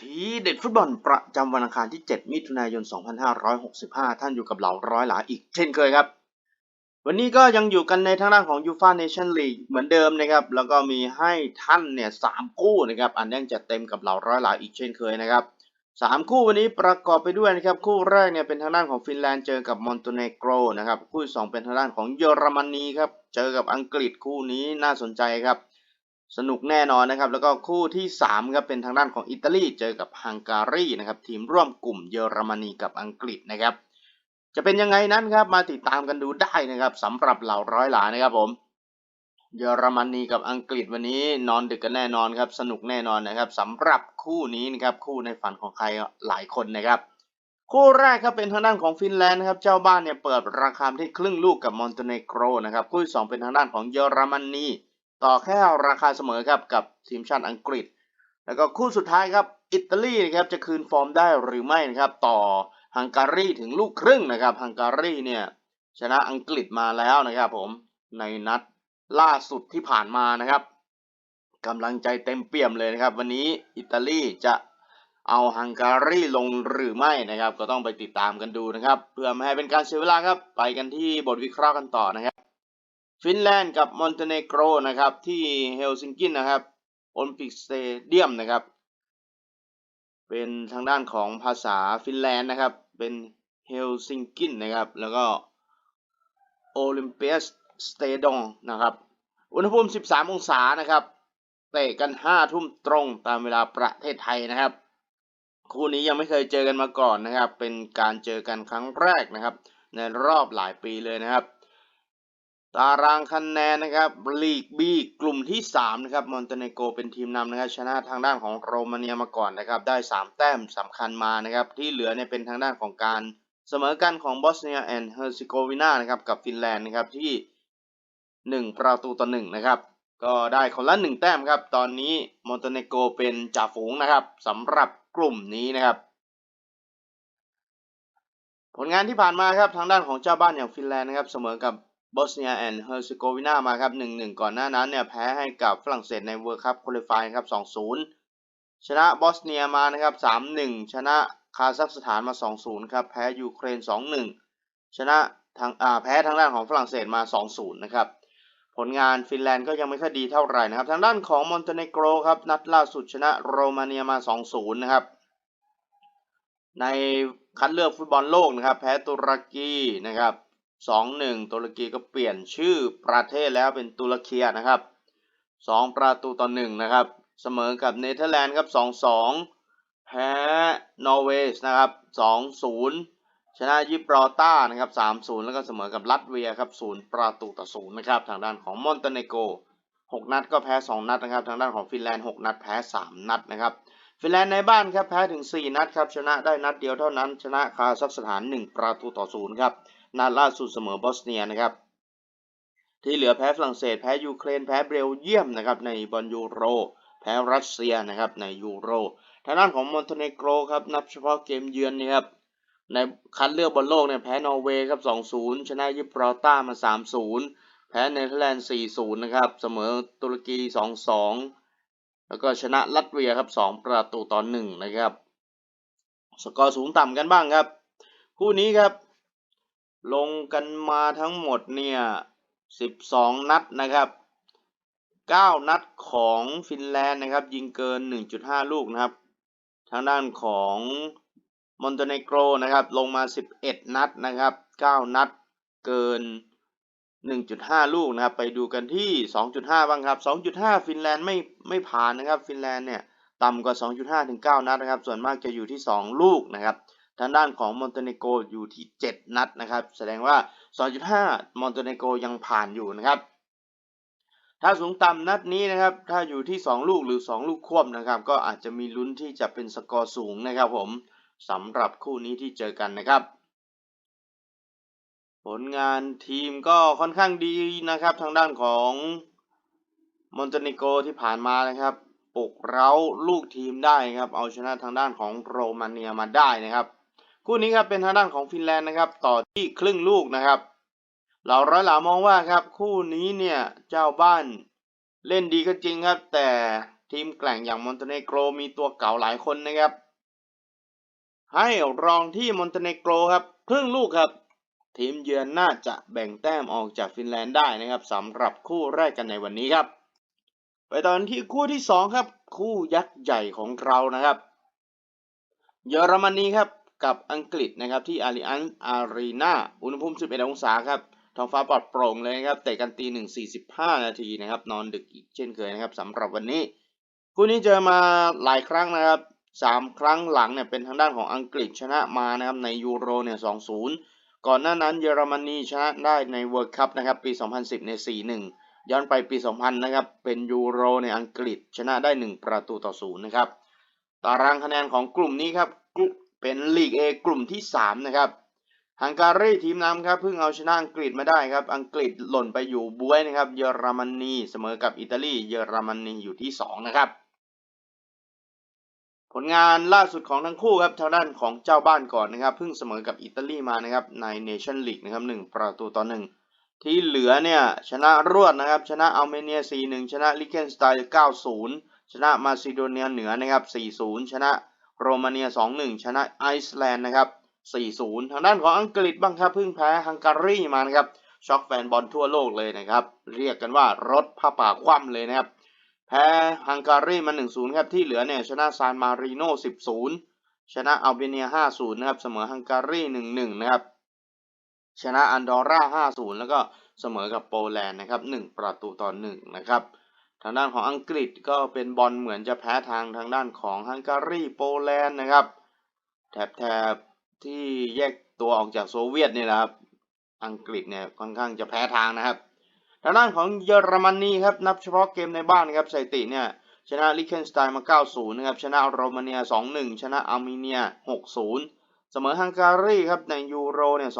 ทีเด็ดฟุตบอลประจำวันอังคารที่ 7 มิถุนายน 2565 ท่านอยู่กับเหล่าร้อยหลาอีกเช่นเคยครับ วันนี้ก็ยังอยู่กันในทางด้านของยูฟ a เนชั่นลีกเหมือนเดิมนะครับ แล้วก็มีให้ท่านเนี่ยสามคู่นะครับ อันยังจะเต็มกับเหล่าร้อยหลาอีกเช่นเคยนะครับสามคู่วันนี้ประกอบไปด้วยนะครับ คู่แรกเนี่ยเป็นทางด้านของฟินแลนด์เจอกับมอนเตเนโกรนะครับ คู่สองเป็นทางด้านของเยอรมนีครับ เจอกับอังกฤษคู่นี้น่าสนใจครับ สนุกแน่นอนนะครับ แล้วก็คู่ที่ 3 ครับ เป็นทางด้านของอิตาลีเจอกับฮังการีนะครับ ทีมร่วมกลุ่มเยอรมนีกับอังกฤษนะครับ จะเป็นยังไงนั้นครับมาติดตามกันดูได้นะครับสำหรับเหล่าร้อยหลานะครับผม เยอรมนีกับอังกฤษวันนี้นอนดึกกันแน่นอนครับ สนุกแน่นอนนะครับสำหรับคู่นี้นะครับคู่ในฝันของใครหลายคนนะครับ คู่แรกครับเป็นทางด้านของฟินแลนด์นะครับเจ้าบ้านเนี่ยเปิดราคาที่ครึ่งลูกกับมอนเตเนโกรนะครับคู่ที่สองเป็นทางด้านของเยอรมนี ต่อแค่ราคาเสมอครับกับทีมชาติอังกฤษ แล้วก็คู่สุดท้ายครับอิตาลีนะครับจะคืนฟอร์มได้หรือไม่นะครับต่อฮังการีถึงลูกครึ่งนะครับฮังการีเนี่ยชนะอังกฤษมาแล้วนะครับผมในนัดล่าสุดที่ผ่านมานะครับกำลังใจเต็มเปี่ยมเลยนะครับ วันนี้อิตาลีจะเอาฮังการีลงหรือไม่นะครับ ก็ต้องไปติดตามกันดูนะครับ เพื่อไม่ให้เป็นการเสียเวลาครับ ไปกันที่บทวิเคราะห์กันต่อนะครับ ฟินแลนด์กับมอนเตเนโกรนะครับ ที่เฮลซิงกินนะครับโอลิมปิกสเตเดียมนะครับ เป็นทางด้านของภาษาฟินแลนด์นะครับ เป็นเฮลซิงกินนะครับ แล้วก็โอลิมเปียสสเตดองนะครับ อุณหภูมิ 13 องศานะครับ เตะกัน 5 ทุ่มตรงตามเวลาประเทศไทยนะครับ คู่นี้ยังไม่เคยเจอกันมาก่อนนะครับ เป็นการเจอกันครั้งแรกนะครับ ในรอบหลายปีเลยนะครับ ตารางคะแนนนะครับลีกบีกลุ่มที่3นะครับมอนเตเนโกเป็นทีมนำนะครับชนะทางด้านของโรมาเนียมาก่อนนะครับได้ 3 แต้มสำคัญมานะครับที่เหลือเนี่ยเป็นทางด้านของการเสมอกันของบอสเนียแอนด์เฮอร์ซิโกวีนานะครับกับฟินแลนด์นะครับที่ 1 ประตูต่อ1นะครับก็ได้คนละ 1 แต้มครับตอนนี้มอนเตเนโกเป็นจ่าฝูงนะครับสำหรับกลุ่มนี้นะครับผลงานที่ผ่านมาครับทางด้านของเจ้าบ้านอย่างฟินแลนด์นะครับเสมอกับ บอสเนียแอนด์เฮอร์เซโกวีนามาครับ 1-1 ก่อนหน้านั้นเนี่ยแพ้ให้กับฝรั่งเศสในเวิร์คัพคุริฟายครับ 2-0 ชนะบอสเนียมานะครับ 3-1 ชนะคาซัคสถานมา 2-0 ครับ แพ้ยูเครน 2-1 ชนะทางอ่าแพ้ทางด้านของฝรั่งเศสมา 2-0 นะครับ ผลงานฟินแลนด์ก็ยังไม่ค่อยดีเท่าไหร่นะครับ ทางด้านของมอนเตเนโกรครับ นัดล่าสุดชนะโรมาเนียมา 2-0 นะครับ ในคัดเลือกฟุตบอลโลกนะครับ แพ้ตุรกีนะครับ 2-1ตุรกีก็เปลี่ยนชื่อประเทศแล้วเป็นตุรเคียนะครับ 2 ประตูต่อ1นะครับ เสมอกับเนเธอร์แลนด์ครับ2-2แพ้นอร์เวย์นะครับ2-0 ชนะยิบรอลตาร์นะครับ3-0 แล้วก็เสมอกับลัตเวียครับ0ประตูต่อ0นะครับทางด้านของมอนเตเนโก6 นัดก็แพ้ 2 นัดนะครับ ทางด้านของฟินแลนด์ 6 นัดแพ้ 3 นัดนะครับฟินแลนด์ในบ้านครับแพ้ถึง 4 นัดครับชนะได้นัดเดียวเท่านั้น ชนะคาซัคสถาน 1 ประตูต่อ 0 ครับ นัดล่าสุดเสมอบอสเนียนะครับ ที่เหลือแพ้ฝรั่งเศส แพ้ยูเครน แพ้เบลเยียมนะครับในบอลยูโร แพ้รัสเซียนะครับในยูโร ทางด้านของมอนเตเนโกรครับนับเฉพาะเกมเยือนนี่ครับในคัดเลือกบอลโลกเนี่ยแพ้นอร์เวย์ครับ 2-0 ชนะยิบรอลตาร์มา 3-0 แพ้เนเธอร์แลนด์ 4-0 นะครับ เสมอตุรกี 2-2 แล้วก็ชนะลัตเวียครับ 2 ประตูต่อ1นะครับ สกอร์สูงต่ำกันบ้างครับ คู่นี้ครับ ลงกันมาทั้งหมดเนี่ย12 นัดนะครับ 9 นัดของฟินแลนด์นะครับ ยิงเกิน 1.5 ลูกนะครับ ทางด้านของมอนเตเนโกรนะครับ ลงมา 11 นัดนะครับ 9 นัดเกิน 1.5 ลูกนะครับ ไปดูกันที่ 2.5 บ้างครับ 2.5 ฟินแลนด์ไม่ไม่ผ่านนะครับ ฟินแลนด์เนี่ยต่ำกว่า 2.5 ถึง 9 นัดนะครับ ส่วนมากจะอยู่ที่ 2 ลูกนะครับ ทางด้านของมอนเตเนโกรอยู่ที่ 7 นัดนะครับ แสดงว่า 2.5 มอนเตเนโกรยังผ่านอยู่นะครับ ถ้าสูงต่ำนัดนี้นะครับ ถ้าอยู่ที่ 2 ลูกหรือ 2 ลูกควบนะครับ ก็อาจจะมีลุ้นที่จะเป็นสกอร์สูงนะครับผมสำหรับคู่นี้ที่เจอกันนะครับ ผลงานทีมก็ค่อนข้างดีนะครับ ทางด้านของมอนเตเนโกรที่ผ่านมานะครับปลุกเร้าลูกทีมได้ครับ เอาชนะทางด้านของโรมาเนียมาได้นะครับ คู่นี้ครับเป็นทางด้านของฟินแลนด์นะครับ ต่อที่ครึ่งลูกนะครับเราร้อยหลามองว่าครับ คู่นี้เนี่ยเจ้าบ้านเล่นดีก็จริงครับ แต่ทีมแกล่งอย่างมอนเตเนโกรมีตัวเก่าหลายคนนะครับ ให้รองที่มอนเตเนโกรครับครึ่งลูกครับ ทีมเยือนน่าจะแบ่งแต้มออกจากฟินแลนด์ได้นะครับสำหรับคู่แรกกันในวันนี้ครับไปตอนที่คู่ที่สองครับ คู่ยักษ์ใหญ่ของเรานะครับ เยอรมนีครับ กับอังกฤษนะครับที่อาริอันอารีนาอุณหภูมิ 11 องศาครับท้องฟ้าปลอดโปร่งเลยนะครับเตะกันตีหนึ่งสี่สิบห้านาทีนะครับ นอนดึกอีกเช่นเคยนะครับสำหรับวันนี้ คู่นี้เจอมาหลายครั้งนะครับสามครั้งหลังเนี่ยเป็นทางด้านของอังกฤษชนะมานะครับในยูโรเนี่ยสองศูนย์ก่อนหน้านั้นเยอรมนีชนะได้ในเวิร์ d คัพนะครับปี 2010ใน4-1 ย้อนไปปี 2000 นะครับเป็นยูโรในอังกฤษชนะได้ 1 ประตูต่อศูนย์นะครับ ตารางคะแนนของกลุ่มนี้ครับกลุ่ม เป็นลีก A กลุ่มที่ 3 นะครับฮังการีทีมนำครับเพิ่งเอาชนะอังกฤษมาได้ครับ อังกฤษหล่นไปอยู่บวยนะครับ เยอรมนีเสมอกับอิตาลี เยอรมนีอยู่ที่ 2 นะครับ ผลงานล่าสุดของทั้งคู่ครับทางด้านของเจ้าบ้านก่อนนะครับเพิ่งเสมอกับอิตาลีมานะครับในเนชั่นลีกนะครับ1ประตูต่อ 1 ที่เหลือเนี่ยชนะรวดนะครับ ชนะอัลเมเนีย 4-1 ชนะลิเคนสไตน์9-0 ชนะมาซิโดเนียเหนือนะครับ 4-0 ชนะ โรมาเนีย 2-1 ชนะไอซ์แลนด์นะครับ 4-0 ทางด้านของอังกฤษบ้างครับเพิ่งแพ้ฮังการีมานะครับ ช็อกแฟนบอลทั่วโลกเลยนะครับ เรียกกันว่ารถผ้าป่าคว่ำเลยนะครับ แพ้ฮังการีมา 1-0 ครับที่เหลือเนี่ยชนะซานมาริโน10-0 ชนะอัลเบเนีย 5-0 นะครับเสมอฮังการี 1-1 นะครับ ชนะอันดอร่า 5-0 แล้วก็เสมอกับโปแลนด์นะครับ 1 ประตูต่อ 1 นะครับางด้านของอังกฤษก็เป็นบอลเหมือนจะแพ้ทางทางด้านของฮังการีโปแลนด์นะครับ แถบแถบที่แยกตัวออกจากโซเวียตนี่แหละครับอังกฤษเนี่ยค่อนข้างจะแพ้ทางนะครับทางด้านของเยอรมนีครับนับเฉพาะเกมในบ้านครับสถิติเนี่ยชนะลิเคนสไตน์มา 9-0 นะครับชนะโรมาเนีย 2-1 ชนะอาร์เมเนีย 6-0 เสมอฮังการีครับในยูโรเนี่ย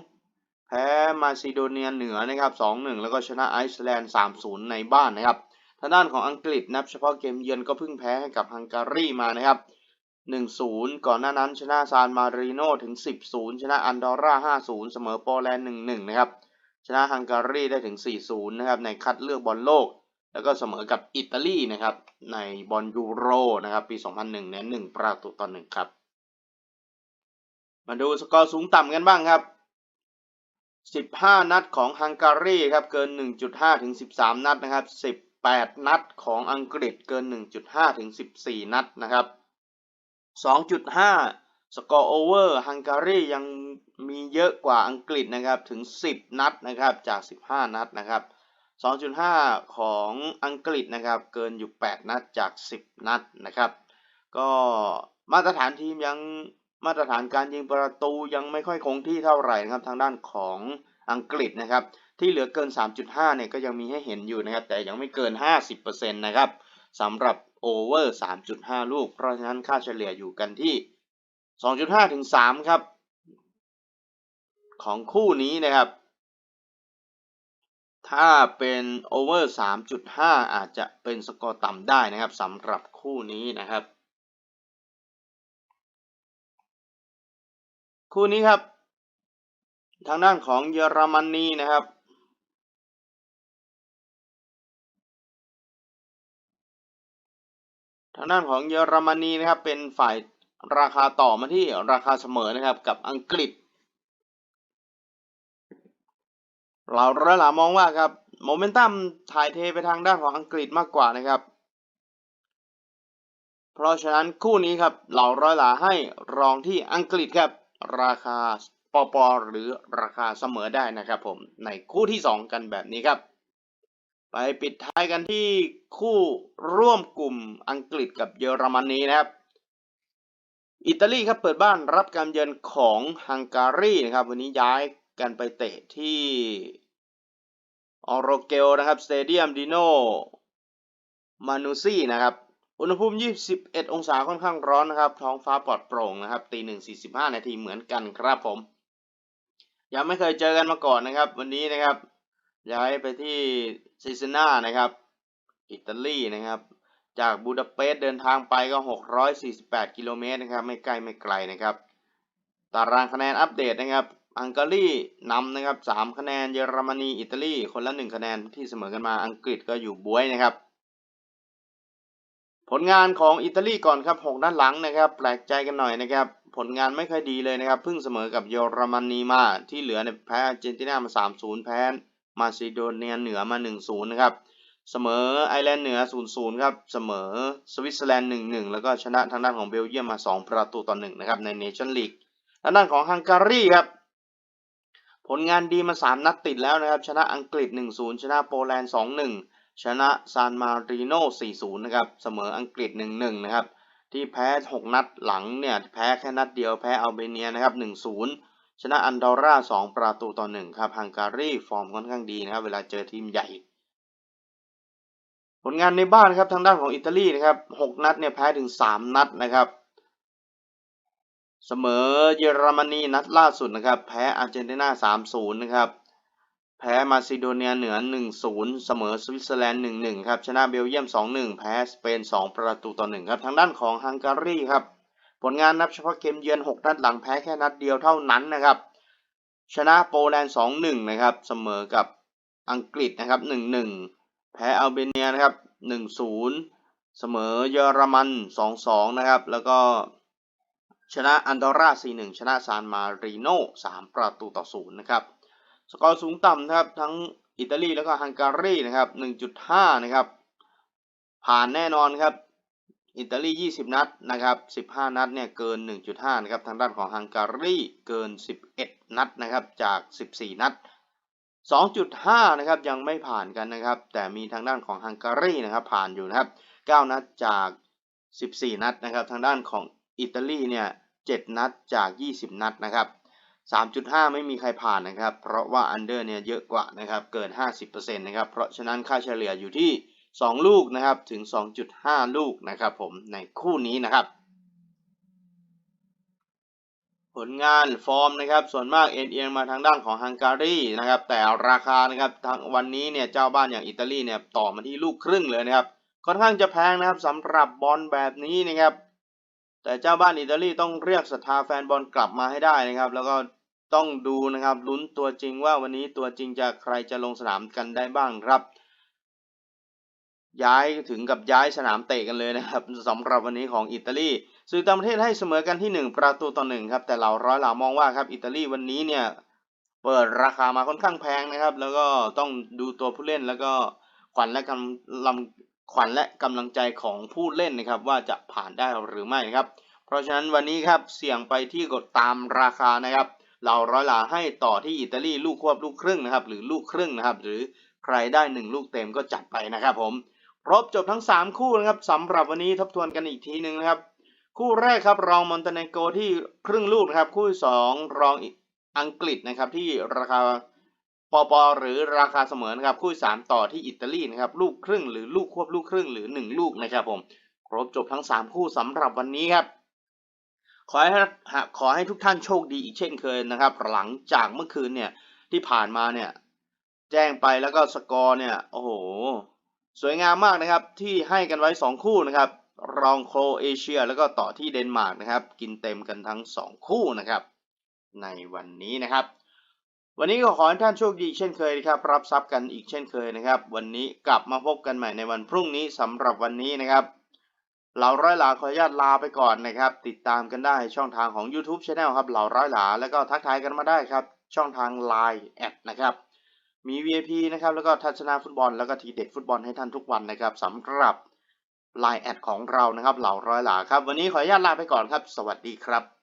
2-2 แพ้มาซิโดเนียเหนือนะครับ 2-1 แล้วก็ชนะไอซ์แลนด์ 3-0 ในบ้านนะครับ ทางด้านของอังกฤษนับเฉพาะเกมเยือนก็เพิ่งแพ้ให้กับฮังการีมานะครับ 1-0 ก่อนหน้านั้นชนะซานมาริโนถึง 10-0 ชนะอันดอร่า 5-0 เสมอโปแลนด์ 1-1 นะครับ ชนะฮังการีได้ถึง 4-0 นะครับ ในคัดเลือกบอลโลก แล้วก็เสมอกับอิตาลีนะครับ ในบอลยูโรนะครับ ปี 2001เนี่ย1ประตูต่อ1ครับ มาดูสกอร์สูงต่ำกันบ้างครับ15 นัดของฮังการีครับ เกิน 1.5 ถึง 13 นัดนะครับ 8 นัดของอังกฤษเกิน 1.5 ถึง 14 นัดนะครับ 2.5 สกอร์โอเวอร์ฮังการียังมีเยอะกว่าอังกฤษนะครับถึง 10 นัดนะครับจาก 15 นัดนะครับ 2.5 ของอังกฤษนะครับเกินอยู่ 8 นัดจาก 10 นัดนะครับ ก็มาตรฐานทีมยังมาตรฐานการยิงประตูยังไม่ค่อยคงที่เท่าไหร่นะครับทางด้านของอังกฤษนะครับ ที่เหลือเกิน 3.5 เนี่ยก็ยังมีให้เห็นอยู่นะครับ แต่ยังไม่เกิน 50%นะครับสำหรับโอเวอร์ 3.5 ลูก เพราะฉะนั้นค่าเฉลี่ยอยู่กันที่ 2.5 ถึง 3 ครับ ของคู่นี้นะครับ ถ้าเป็นโอเวอร์ 3.5 อาจจะเป็นสกอร์ต่ำได้นะครับสำหรับคู่นี้นะครับ คู่นี้ครับ ทางด้านของเยอรมนีนะครับ ทางด้านของเยอรมนีนะครับ เป็นฝ่ายราคาต่อมาที่ราคาเสมอนะครับกับอังกฤษ เราระหลามองว่าครับโมเมนตัมถ่ายเทไปทางด้านของอังกฤษมากกว่านะครับ เพราะฉะนั้นคู่นี้ครับเราร้อยหลาให้รองที่อังกฤษครับ ราคาปอปอหรือราคาเสมอได้นะครับผมในคู่ที่ 2 กันแบบนี้ครับ ไปปิดท้ายกันที่คู่ร่วมกลุ่มอังกฤษกับเยอรมนีนะครับ อิตาลีครับเปิดบ้านรับการเยือนของฮังการีนะครับ วันนี้ย้ายกันไปเตะที่ออโรเกลนะครับสเตเดียมดิโนมานูซี่นะครับ อุณหภูมิ 21 องศาค่อนข้างร้อนนะครับ ท้องฟ้าปลอดโปร่งนะครับ ตีหนึ่งสี่สิบห้านาทีเหมือนกันครับผม ยังไม่เคยเจอกันมาก่อนนะครับ วันนี้นะครับ ย้ายไปที่ ซิซิน่านะครับ อิตาลีนะครับ จากบูดาเปสต์เดินทางไปก็ 648 กิโลเมตรนะครับ ไม่ใกล้ไม่ไกลนะครับ ตารางคะแนนอัปเดตนะครับอังการีนำนะครับ3คะแนน เยอรมนี อิตาลี คนละ 1 คะแนนที่เสมอกันมา อังกฤษก็อยู่บวยนะครับ ผลงานของอิตาลีก่อนครับ6นัดหลังนะครับ แปลกใจกันหน่อยนะครับ ผลงานไม่ค่อยดีเลยนะครับ เพิ่งเสมอกับเยอรมนีมา ที่เหลือเนี่ยแพ้อาร์เจนตินามา 3-0 แพ้ มาซิโดเนียเหนือมา 1-0 นะครับ เสมอไอร์แลนด์เหนือ 0-0 ครับ เสมอสวิตเซอร์แลนด์ 1-1 แล้วก็ชนะทางด้านของเบลเยียมมา 2 ประตูต่อ 1 นะครับ ในเนชั่นลีกทางด้านของฮังการีครับ ผลงานดีมา 3 นัดติดแล้วนะครับ ชนะอังกฤษ 1-0 ชนะโปแลนด์ 2-1 ชนะซานมาริโน 4-0 นะครับ เสมออังกฤษ 1-1 นะครับ ที่แพ้ 6 นัดหลังเนี่ย แพ้แค่นัดเดียว แพ้อัลเบเนียนะครับ 1-0 ชนะอันดอร่า2ประตูต่อ1ครับฮังการีฟอร์มค่อนข้างดีนะครับ เวลาเจอทีมใหญ่ ผลงานในบ้านครับทางด้านของอิตาลีนะครับ6นัดเนี่ยแพ้ถึง3นัดนะครับเสมอเยอรมนีนัดล่าสุดนะครับ แพ้อาร์เจนตินา3-0นะครับแพ้มาซิโดเนียเหนือ 1-0 เสมอสวิตเซอร์แลนด์ 1-1 ครับ ชนะเบลเยียม 2-1 แพ้สเปน 2 ประตูต่อ 1 ครับ ทางด้านของฮังการีครับ ผลงานนับเฉพาะเกมเยือน 6 นัดหลังแพ้แค่นัดเดียวเท่านั้นนะครับ ชนะโปแลนด์ 2-1 นะครับ เสมอกับอังกฤษนะครับ 1-1 แพ้อัลเบเนียนะครับ 1-0 เสมอเยอรมัน 2-2 นะครับ แล้วก็ชนะอันดอร่า 4-1 ชนะซานมาริโน3 ประตูต่อ 0 นะครับ สกอร์สูงต่ำนะครับ ทั้งอิตาลีแล้วก็ฮังการีนะครับ 1.5 นะครับ ผ่านแน่นอนครับ อิตาลี 20 นัดนะครับ15 นัดเนี่ยเกิน 1.5 นะครับ ทางด้านของฮังการีเกิน 11 นัดนะครับ จาก 14 นัด 2.5 นะครับ ยังไม่ผ่านกันนะครับ แต่มีทางด้านของฮังการีนะครับ ผ่านอยู่นะครับ 9 นัดจาก 14 นัดนะครับ ทางด้านของอิตาลีเนี่ย 7 นัดจาก 20 นัดนะครับ 3.5 ไม่มีใครผ่านนะครับ เพราะว่าอันเดอร์เนี่ยเยอะกว่านะครับ เกิน 50%นะครับ เพราะฉะนั้นค่าเฉลี่ยอยู่ที่ 2 ลูกนะครับถึง 2.5 ลูกนะครับผมในคู่นี้นะครับ ผลงานฟอร์มนะครับส่วนมากเอ็นเอียงมาทางด้านของฮังการีนะครับแต่ราคานะครับทางวันนี้เนี่ยเจ้าบ้านอย่างอิตาลีเนี่ยต่อมาที่ลูกครึ่งเลยนะครับค่อนข้างจะแพงนะครับสำหรับบอลแบบนี้นะครับ แต่เจ้าบ้านอิตาลีต้องเรียกศรัทธาแฟนบอลกลับมาให้ได้นะครับ แล้วก็ต้องดูนะครับลุ้นตัวจริงว่าวันนี้ตัวจริงจะใครจะลงสนามกันได้บ้างครับ ย้ายถึงกับย้ายสนามเตะกันเลยนะครับสำหรับวันนี้ของอิตาลีสื่อต่างประเทศให้เสมอกันที่ 1 ประตูต่อหนึ่งครับแต่เราร้อยเหลามองว่าครับอิตาลีวันนี้เนี่ยเปิดราคามาค่อนข้างแพงนะครับ แล้วก็ต้องดูตัวผู้เล่นแล้วก็ขวัญและกำลำขวัญและกำลังใจของผู้เล่นนะครับ ว่าจะผ่านได้หรือไม่นะครับ เพราะฉะนั้นวันนี้ครับเสี่ยงไปที่กดตามราคานะครับ เราร้อยหลาให้ต่อที่อิตาลีลูกควบลูกครึ่งนะครับ หรือลูกครึ่งนะครับ หรือใครได้หนึ่งลูกเต็มก็จัดไปนะครับผม ครบจบทั้ง 3 คู่นะครับสำหรับวันนี้ทบทวนกันอีกทีหนึ่งนะครับ คู่แรกครับรองมอนเตเนโกรที่ครึ่งลูกนะครับ คู่ที่สองรองอังกฤษนะครับที่ราคาปอปอหรือราคาเสมอนะครับคู่สามต่อที่อิตาลีนะครับลูกครึ่งหรือลูกควบลูกครึ่งหรือหนึ่งลูกนะครับผมครบจบทั้ง 3 คู่สำหรับวันนี้ครับ ขอให้ขอให้ทุกท่านโชคดีอีกเช่นเคยนะครับ หลังจากเมื่อคืนเนี่ยที่ผ่านมาเนี่ย แจ้งไปแล้วก็สกอร์เนี่ยโอ้โห สวยงามมากนะครับที่ให้กันไว้ 2 คู่นะครับ รองโครเอเชีย แล้วก็ต่อที่เดนมาร์กนะครับ กินเต็มกันทั้ง 2 คู่นะครับ ในวันนี้นะครับ วันนี้ก็ขอให้ท่านโชคดีเช่นเคยนะครับ รับทรัพย์กันอีกเช่นเคยนะครับ วันนี้กลับมาพบกันใหม่ในวันพรุ่งนี้สำหรับวันนี้นะครับเหล่าร้อยหลาขออนุญาตลาไปก่อนนะครับ ติดตามกันได้ช่องทางของ YouTube Channel ครับเหล่าร้อยหลาแล้วก็ทักทายกันมาได้ครับ ช่องทาง Line แอดนะครับ มี VIP นะครับ แล้วก็ทัศนาฟุตบอล แล้วก็ทีเด็ดฟุตบอลให้ท่านทุกวันนะครับสำหรับ Line แอดของเรานะครับ เหล่าร้อยหลาครับ วันนี้ขออนุญาตลาไปก่อนครับ สวัสดีครับ